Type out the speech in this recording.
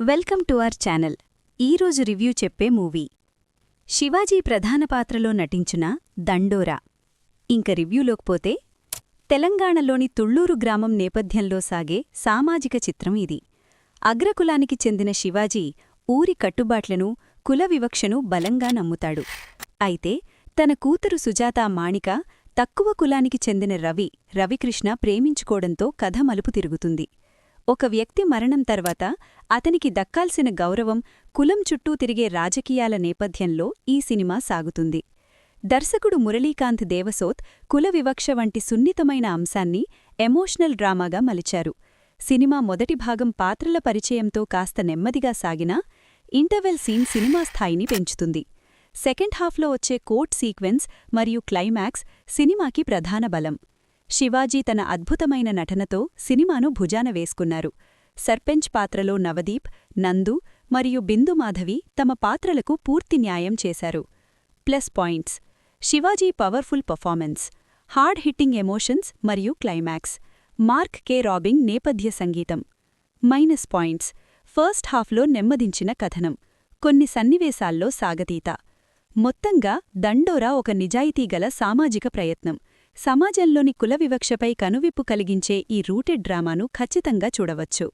Welcome to our channel. ఈరోజు review చెప్పే movie. Shivaji ప్రధాన పాత్రలో నటించిన దండోరా. ఇంక రివ్యూలోకి పోతే తెలంగాణలోని తుళ్ళూరు గ్రామం నేపథ్యంలో సాగే సామాజిక చిత్రం ఇది. అగ్రకులానికి చెందిన శివాజీ ఊరి కట్టుబాట్లను కుల వివక్షను బలంగా నమ్ముతాడు. అయితే తన కూతురు సుజాత మాణిక తక్కువ కులానికి చెందిన రవి రవికృష్ణ ప్రేమించుకోవడంతో కథ మలుపు తిరుగుతుంది. ఒక వ్యక్తి మరణం తర్వాత అతనికి దక్కాల్సిన గౌరవం కులం చుట్టూ తిరిగే రాజకీయాల నేపథ్యంలో ఈ సినిమా సాగుతుంది. దర్శకుడు మురళీకాంత్ దేవసోత్ కుల వివక్ష వంటి సున్నితమైన అంశాన్ని ఎమోషనల్ డ్రామాగా మలిచారు. సినిమా మొదటి భాగం పాత్రల పరిచయంతో కాస్త నెమ్మదిగా సాగినా ఇంటర్వెల్ సీన్ సినిమా స్థాయిని పెంచుతుంది. సెకండ్ హాఫ్లో వచ్చే కోర్ట్ సీక్వెన్స్ మరియు క్లైమాక్స్ సినిమాకి ప్రధాన బలం. శివాజీ తన అద్భుతమైన నటనతో సినిమాను భుజాన వేసుకున్నారు. సర్పెంచ్ పాత్రలో నవదీప్ నందు మరియు బిందుమాధవి తమ పాత్రలకు పూర్తి న్యాయం చేశారు. Plus points. Sivaji powerful performance. Hard hitting emotions మరియు క్లైమాక్స్. Mark K. రాబింగ్ నేపథ్య సంగీతం. Minus points. ఫస్ట్ హాఫ్లో నెమ్మదించిన కథనం. కొన్ని సన్నివేశాల్లో సాగతీత. మొత్తంగా దండోరా ఒక నిజాయితీగల సామాజిక ప్రయత్నం. సమాజంలోని కుల వివక్షపై కనువిప్పు కలిగించే ఈ రూటెడ్ డ్రామాను ఖచ్చితంగా చూడవచ్చు.